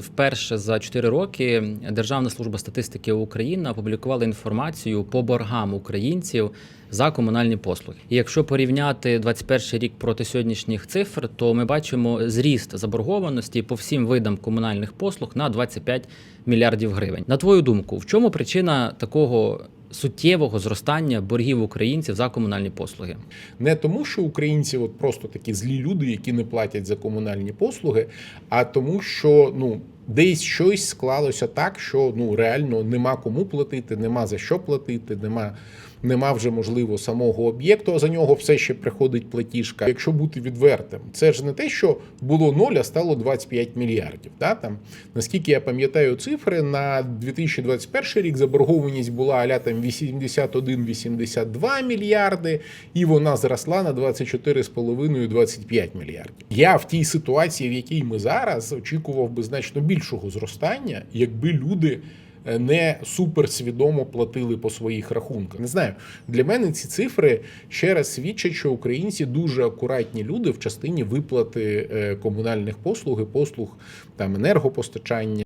Вперше за 4 роки Державна служба статистики України опублікувала інформацію по боргам українців за комунальні послуги. І якщо порівняти 21 рік проти сьогоднішніх цифр, то ми бачимо зріст заборгованості по всім видам комунальних послуг на 25 мільярдів гривень. На твою думку, в чому причина такого суттєвого зростання боргів українців за комунальні послуги? Не тому, що українці от просто такі злі люди, які не платять за комунальні послуги, а тому, що ну. Десь щось склалося так, що ну реально нема кому платити, нема за що платити, нема, нема вже можливо самого об'єкту, а за нього все ще приходить платіжка. Якщо бути відвертим, це ж не те, що було 0, а стало 25 мільярдів. Да? Там, наскільки я пам'ятаю цифри, на 2021 рік заборгованість була аля там 81-82 мільярди, і вона зросла на 24,5-25 мільярдів. Я в тій ситуації, в якій ми зараз, очікував би значно більшого зростання, якби люди. е, Не суперсвідомо платили по своїх рахунках. Не знаю. Для мене ці цифри ще раз свідчать, що українці дуже акуратні люди в частині виплати е, комунальних послуг, і послуг там енергопостачання.